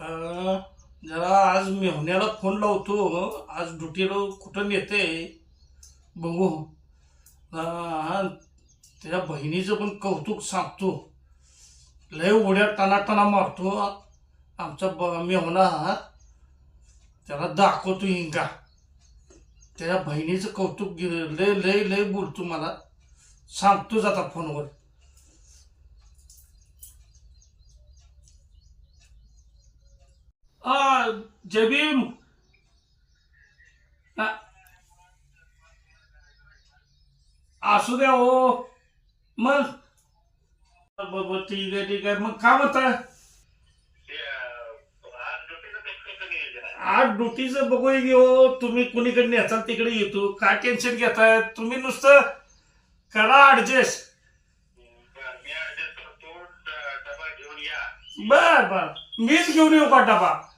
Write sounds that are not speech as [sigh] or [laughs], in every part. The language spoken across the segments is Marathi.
जरा आज मेहण्याला फोन लावतो. आज ड्युटीला कुठं नेते बघू. त्याच्या बहिणीचं पण कौतुक सांगतो. लय उड्या टनाटना मारतो. आमचा ब मेहना त्याला दाखवतो हिंगा. त्याच्या बहिणीचं कौतुक लय लय लय बोलतो मला. सांगतोच आता फोनवर आ जबीम. आ- असू द्या हो. मग. बरोबर ठीक आहे ठीक आहे. मग काय म्हणताय? आज ड्युटीचं बघू घेऊ. तुम्ही कुणीकडे नेताल तिकडे येतो. काय टेन्शन घेताय? तुम्ही नुसतं करा ऍडजस्ट बर बर. मीच घेऊन येऊ का डबा?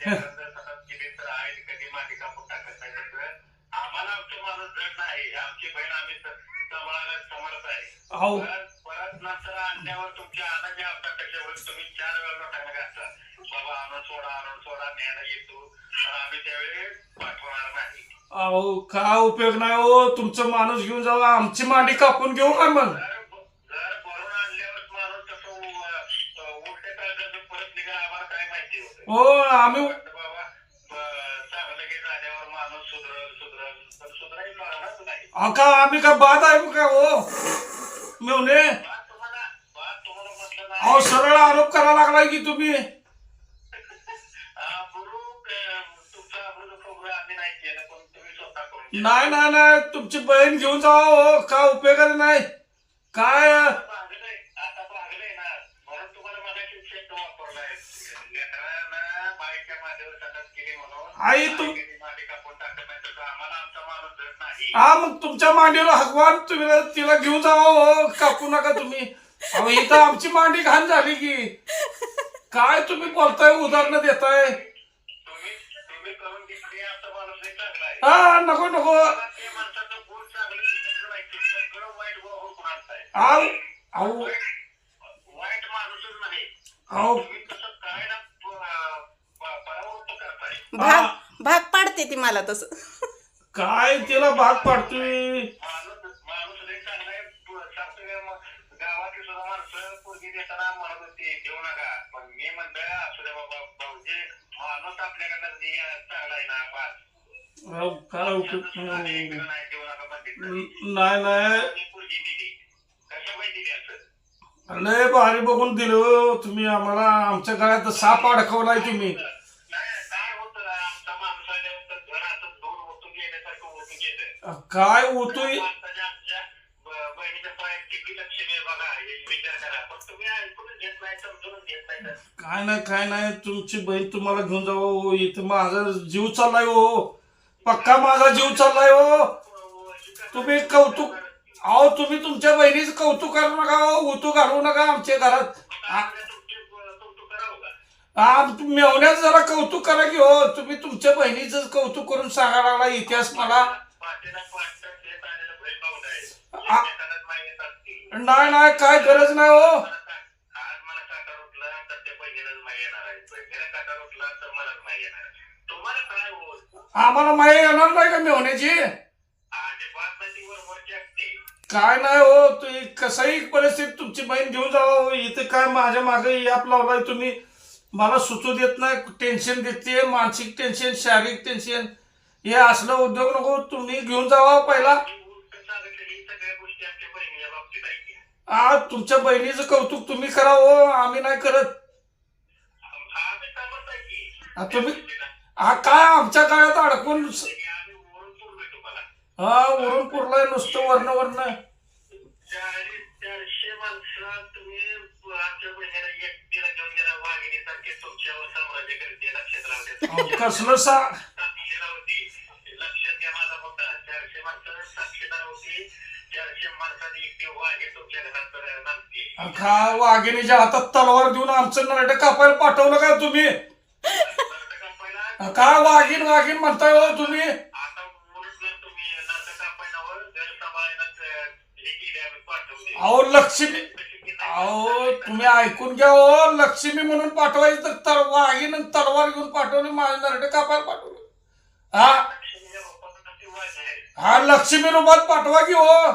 बसतं आणि तर आहे कधी माती कापून टाकत नाही आम्हाला आमचं माणूस जड नाही आमची बहीण आम्ही आहे परत परत नंतर आणल्यावर तुमच्या आणाच्या आमच्या कशावर तुम्ही चार वेळा लोटांना घातला बाबा आणून सोडा आणून सोडा न्यायला येतो आम्ही त्यावेळी पाठवणार नाही अहो काय उपयोग नाही हो. तुमचं माणूस घेऊन जावा. आमची मांडी कापून घेऊ का मग? लागणारच नाही. अहो का आम्ही का बाद आहे का? हो. मेवणे अहो सरळ आरोप करायला लागलाय की तुम्ही. [laughs] हा, आम्ही नाही. नाही नाही नाही. तुमची बहीण घेऊन जावा हो. काय उपयोगाचं नाही? काय आता भागलंय आता भागलंय ना म्हणून तुम्हाला मगाशी शब्द वापरलाय लेकरानं बाईच्या माझ्यावर सतत केली म्हणून आई, तू- आई कधी मागे कापून टाकत नाही तसं आम्हाला आमचा माणूस जड नाही हा मग तुमच्या मांडीवर हकवान तुम्ही तिला घेऊन जावा हो कापू नका तुम्ही. अहो इथं आमची मांडी घाण झाली की. काय तुम्ही बोलताय उदाहरणं देताय? तुम्ही करून घेतली आमचा झाला तस. काय उपयोग सुद्धा इकडं नाही नाही. लय भारी बघून दिलं हो तुम्ही आम्हाला. आमच्या गळ्यात साप अडकवलाय तुम्ही. नाही तर. काय नाही काय नाही तुमची बहीण तुम्हाला घेऊन जावं हो इथं माझा जीव चाललाय हो. पक्का माझा जीव चाललाय हो. तुम्ही कौतुक अहो तुम्ही तुमच्या बहिणीचं कौतुक करू नका हो. उतू घालवू नका आमच्या घरात. मेवण्याचं जरा कौतुक करा की हो. तुम्ही तुमच्या बहिणीचं कौतुक करून सांगायला इतिहास मला. नाही नाही काय गरज नाही हो. होईल आम्हाला माहिती येणार नाही का वरवरची असते. काय नाही हो तू कसंही परिस्थिती तुमची बहीण घेऊन जावं हो. इथे काय माझ्या मागे याप लावलाय तुम्ही. मला सुचू देत नाही टेन्शन देते मानसिक टेन्शन शारीरिक टेन्शन. हे असलं उद्योग नको तुम्ही घेऊन जावा पहिला. आ तुमच्या बहिणीचं कौतुक तुम्ही करा हो आम्ही नाही करत. आ, तुम्ही हा काय आमच्या काळात अडकून पूर्ण हा वरून पुरलाय नुसतं वर्ण वर्ण चारशे माणसं तुम्ही आमच्या बहिणीला एकटीला घेऊन गेला वाघिणीसारखे तुमच्यावर साम्राज्य करते लक्षात राहते कसलं सा होती घ्या माझा मुद्दा चारशे माणसं साक्षीदार होती. चारशे माणसांनी एकटी वाघे तुमच्या घरात का वाघिणीच्या हातात तलवार देऊन आमचं नरडे कापायला पाठवलं का तुम्ही? पहिला काय वाघीण वाघीण म्हणताय हो तुम्ही? आता उलट जर तुम्ही नाटक कापायनावर घर सांभाळायला हे केले आम्ही पाठवले अहो लक्ष्मी अहो तुम्ही ऐकून घ्या हो लक्ष्मी म्हणून पाठवायचं तर तर वाघीण आणि तलवार घेऊन पाठवली माझे नरडे कापायला पाठवले. हा? हा लक्ष्मी रूपात पाठवा की हो.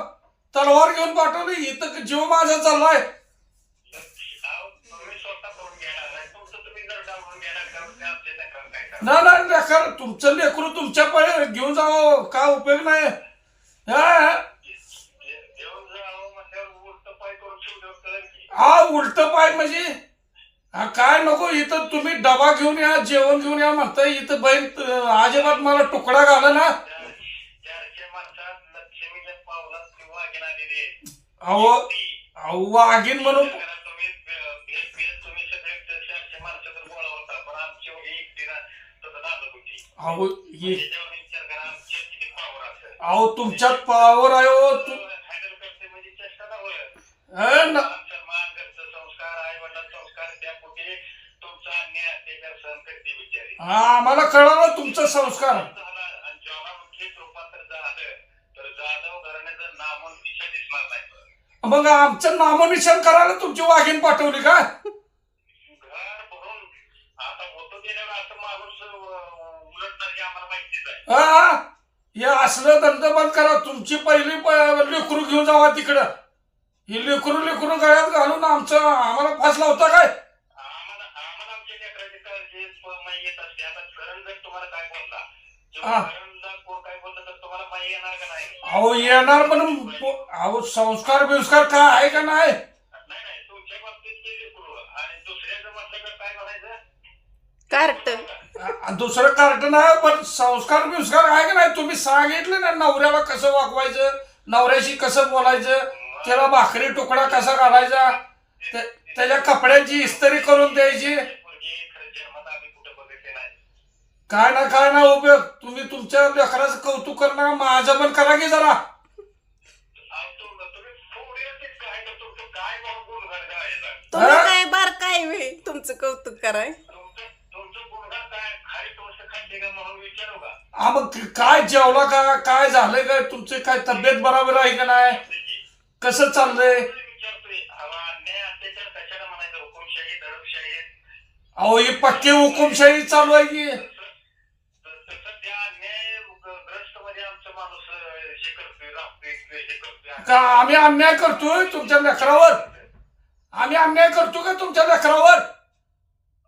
तलवार घेऊन पाठवली. इथं जीव माझा चाललाय? ना ना तुमचं लेकरू तुमच्या पहिले घेऊन जावं. काय उपयोग नाही. हा उलटं पाय की. म्हणजे? हा काय नको इथं तुम्ही डबा घेऊन या जेवण घेऊन या म्हणताय. इथं बहीण अं, अजिबात मला तुकडा घाला ना. अहो अहो, म्हणून. अहो हे असेल. अहो तुमच्यात पावर आहे हो तू म्हणजे ना होय. हे न- आमचं मान घरचं मग आमचं नामोनिशान करायला तुमची वाघीण पाठवली का? घर भरून आता होतो गेल्यावर असं माणूस अं, उलटणार की आम्हाला माहितीच आहे. हा हे. असलं धंदा बंद करा. तुमची पहिली प- लेकरू घेऊन जावा तिकडं. ही लेकरू लेकरू गळ्यात घालून आमचं आम्हाला फास लावता काय? आम्हाला आम्हाला आमच्या लेकराची काळजी प- माही येत असते आता करण जर तुम्हाला काय बोलला किंवा हा. अहो येणार पण अहो संस्कार बिस्कार काय आहे का नाही? कार्ट. दुसरं कार्ट नाही पण संस्कार बिस्कार आहे का नाही? तुम्ही सांगितलं ना नवऱ्याला कसं वागवायचं नवऱ्याशी कसं बोलायचं त्याला भाकरी तुकडा कसा घालायचा त्या- त्याच्या कपड्यांची इस्त्री करून द्यायची पोरगी खरं जन्मात आम्ही कुठं बघितले नाही काय ना काय ना उपयोग. तुम्ही तुमच्या लेकराचं कौतुक करणं माझं पण करा की जरा. तुम्ही काय हा? बार काय वे तुमचं कौतुक कराय. का हा मग काय जेवला का? काय झालंय काय तुमची काय तब्येत बरोबर आहे का नाही? कसं चाललंय? अहो ही पक्की हुकुमशाही चालू आहे की? माणूस हे करतोय राबतोय हे करतोय का आम्ही अन्याय करतोय तुमच्या लेकरावर? आम्ही अन्याय करतो का तुमच्या लेकरावर?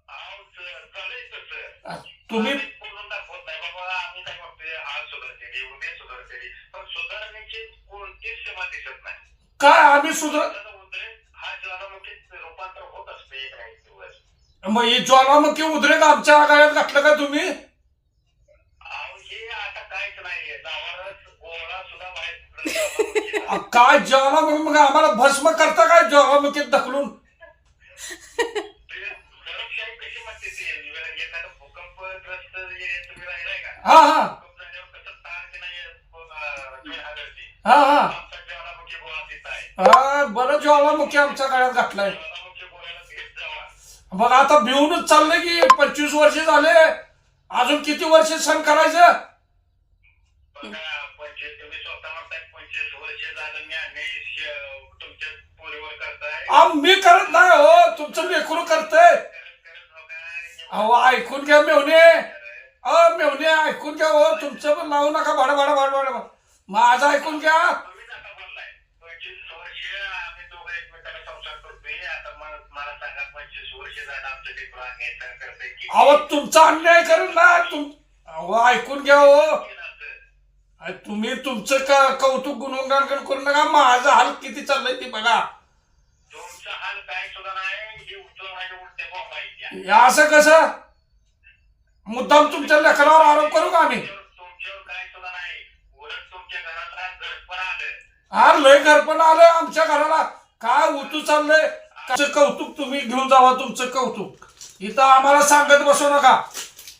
अहो, चालेल तुम्ही आम्ही बोलून दाखवत नाही बाबा आम्ही काय म्हणतोय आज सुधारतेली उद्या सुधारतेली पण सुधारण्याची कोणतीच सीमा दिसत नाही. काय आम्ही सुधर त्याचं उद्रेक हा ज्वालामुखीत रूपांतर होत असते एक ना एक दिवस. मग ही ज्वालामुखी उद्रेक आमच्या आगाळ्यात घातलं का तुम्ही? काय ज्वालामुखी मग आम्हाला भस्म करता काय ज्वालामुखीत ढकलून ते हा हा. हा हा. हा बरं ज्वालामुखी आमच्या काळात घातलाय. मग आता भिवूनच चाललंय की पंचवीस वर्ष झाले. अजून किती वर्ष सण करायचं? मी करताय. मी करत नाही हो तुमचं लेकरू करतंय. करत करत बघा अहो ऐकून घ्या मेवणे. अ मेवणे ऐकून घ्या हो तुमचं पण लावू नका भाड भाड भाड भाड माझं ऐकून घ्या. करतोय. करतंय अहो तुमचा अन्याय करेल ना तुम अहो ऐकून घ्या हो. तुम्ही तुमचं का कौतुक गुणगान करू नका? माझं हाल किती चाललंय ते बघा. तुमचा हाल काय सुद्धा नाही असं कसं? मुद्दाम तुमच्या लेकरावर आरोप करू का आम्ही? आलं. हा लय घरपण आलंय आमच्या घराला. काय उतू चाललंय? कौतुक तुम्ही घेऊन जावा तुमचं कौतुक. इथं आम्हाला सांगत बसू नका.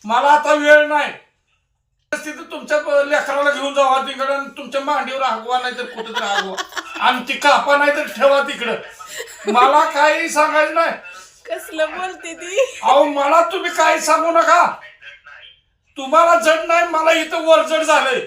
मला आता वेळ नाही. तिथं तुमच्या लेकराला घेऊन जावा तिकडं आणि तुमच्या मांडीवर हागवा नाही तर कुठं तरी हागवा आणि ती कापा नाही तर ठेवा तिकडं. मला काही सांगायचं नाही. कसलं बोलते ती? अहो मला तुम्ही काही सांगू नका. तुम्हाला जड नाही मला इथं वरजड झालंय.